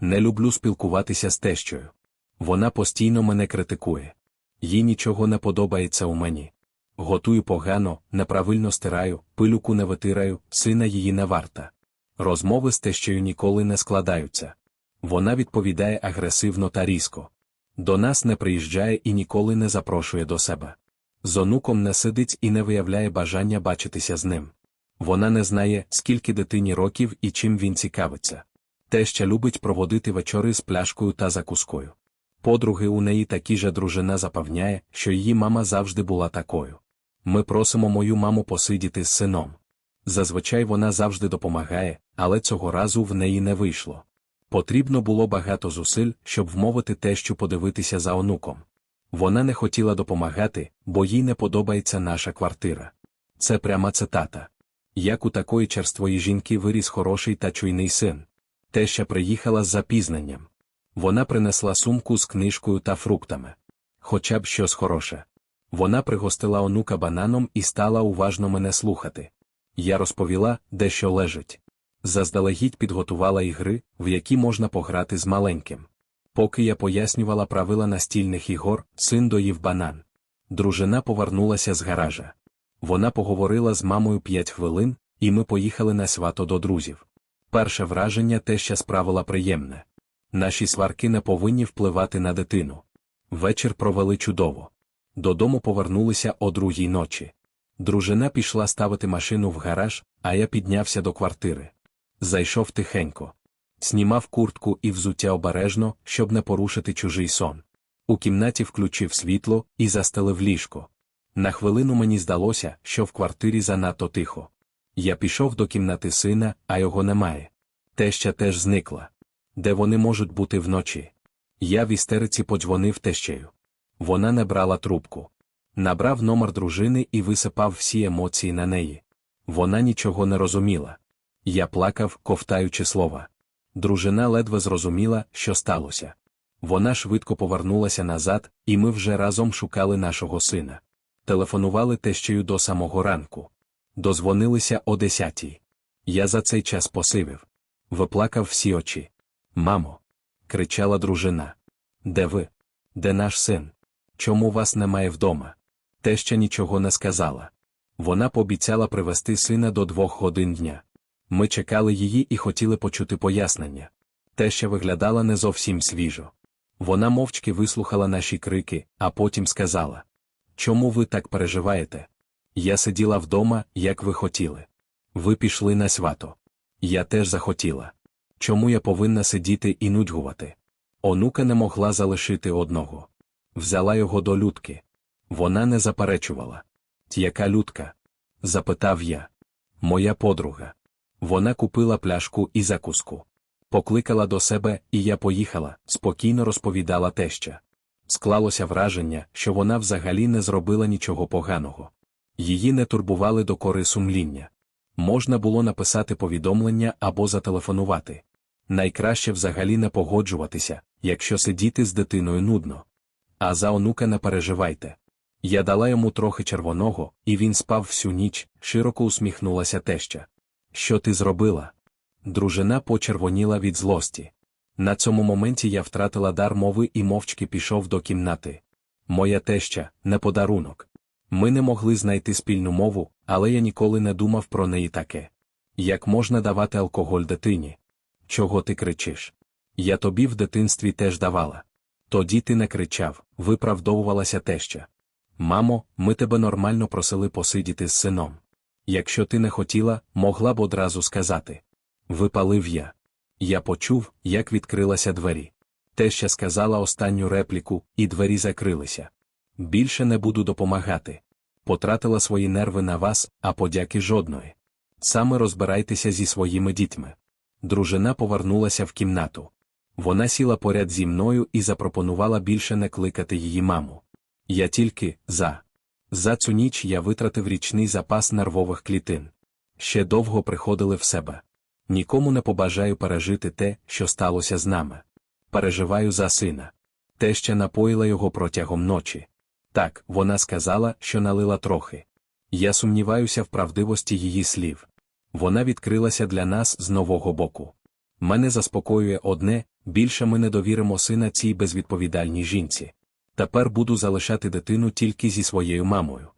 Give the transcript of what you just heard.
Не люблю спілкуватися з тещою. Вона постійно мене критикує. Їй нічого не подобається у мені. Готую погано, неправильно стираю, пилюку не витираю, сина її не варта. Розмови з тещею ніколи не складаються. Вона відповідає агресивно та різко. До нас не приїжджає і ніколи не запрошує до себе. З онуком не сидить і не виявляє бажання бачитися з ним. Вона не знає, скільки дитині років і чим він цікавиться. Теща любить проводити вечори з пляшкою та закускою. Подруги у неї такі же дружина запевняє, що її мама завжди була такою. Ми просимо мою маму посидіти з сином. Зазвичай вона завжди допомагає, але цього разу в неї не вийшло. Потрібно було багато зусиль, щоб вмовити тещу подивитися за онуком. Вона не хотіла допомагати, бо їй не подобається наша квартира. Це пряма цитата. Як у такої черствої жінки виріс хороший та чуйний син. Теща приїхала з запізненням. Вона принесла сумку з книжкою та фруктами. Хоча б щось хороше. Вона пригостила онука бананом і стала уважно мене слухати. Я розповіла, де що лежить. Заздалегідь підготувала ігри, в які можна пограти з маленьким. Поки я пояснювала правила настільних ігор, син доїв банан. Дружина повернулася з гаража. Вона поговорила з мамою п'ять хвилин, і ми поїхали на свято до друзів. Перше враження те ще справила приємне. Наші сварки не повинні впливати на дитину. Вечір провели чудово. Додому повернулися о другій ночі. Дружина пішла ставити машину в гараж, а я піднявся до квартири. Зайшов тихенько. Снімав куртку і взуття обережно, щоб не порушити чужий сон. У кімнаті включив світло і застелив ліжко. На хвилину мені здалося, що в квартирі занадто тихо. Я пішов до кімнати сина, а його немає. Теща теж зникла. Де вони можуть бути вночі? Я в істериці подзвонив тещею. Вона не брала трубку. Набрав номер дружини і висипав всі емоції на неї. Вона нічого не розуміла. Я плакав, ковтаючи слова. Дружина ледве зрозуміла, що сталося. Вона швидко повернулася назад, і ми вже разом шукали нашого сина. Телефонували тещею до самого ранку. Дозвонилися о десятій. Я за цей час посивив. Виплакав всі очі. Мамо. кричала дружина. Де ви? Де наш син? Чому вас немає вдома? Теща нічого не сказала. Вона пообіцяла привезти сина до двох годин дня. Ми чекали її і хотіли почути пояснення. Теща виглядала не зовсім свіжо. Вона мовчки вислухала наші крики, а потім сказала: Чому ви так переживаєте? Я сиділа вдома, як ви хотіли. Ви пішли на свято. Я теж захотіла. Чому я повинна сидіти і нудьгувати? Онука не могла залишити одного. Взяла його до людки. Вона не заперечувала. Яка людка? запитав я. Моя подруга. Вона купила пляшку і закуску. Покликала до себе, і я поїхала, спокійно розповідала теща. Склалося враження, що вона взагалі не зробила нічого поганого. Її не турбували докори сумління. Можна було написати повідомлення або зателефонувати. Найкраще взагалі не погоджуватися, якщо сидіти з дитиною нудно. А за онука не переживайте. Я дала йому трохи червоного, і він спав всю ніч, широко усміхнулася теща. Що ти зробила? Дружина почервоніла від злості. На цьому моменті я втратила дар мови і мовчки пішов до кімнати. Моя теща, не подарунок. Ми не могли знайти спільну мову, але я ніколи не думав про неї таке. Як можна давати алкоголь дитині? Чого ти кричиш? Я тобі в дитинстві теж давала. Тоді ти не кричав, виправдовувалася теща. Мамо, ми тебе нормально просили посидіти з сином. Якщо ти не хотіла, могла б одразу сказати. Випалив я. Я почув, як відкрилася двері. Теща сказала останню репліку, і двері закрилися. Більше не буду допомагати. Потратила свої нерви на вас, а подяки жодної. Саме розбирайтеся зі своїми дітьми. Дружина повернулася в кімнату. Вона сіла поряд зі мною і запропонувала більше не кликати її маму. Я тільки за. За цю ніч я витратив річний запас нервових клітин. Ще довго приходили в себе. Нікому не побажаю пережити те, що сталося з нами. Переживаю за сина. Те ще напоїла його протягом ночі. Так, вона сказала, що налила трохи. Я сумніваюся в правдивості її слів. Вона відкрилася для нас з нового боку. Мене заспокоює одне, Більше ми не довіримо сина цій безвідповідальній жінці. Тепер буду залишати дитину тільки зі своєю мамою.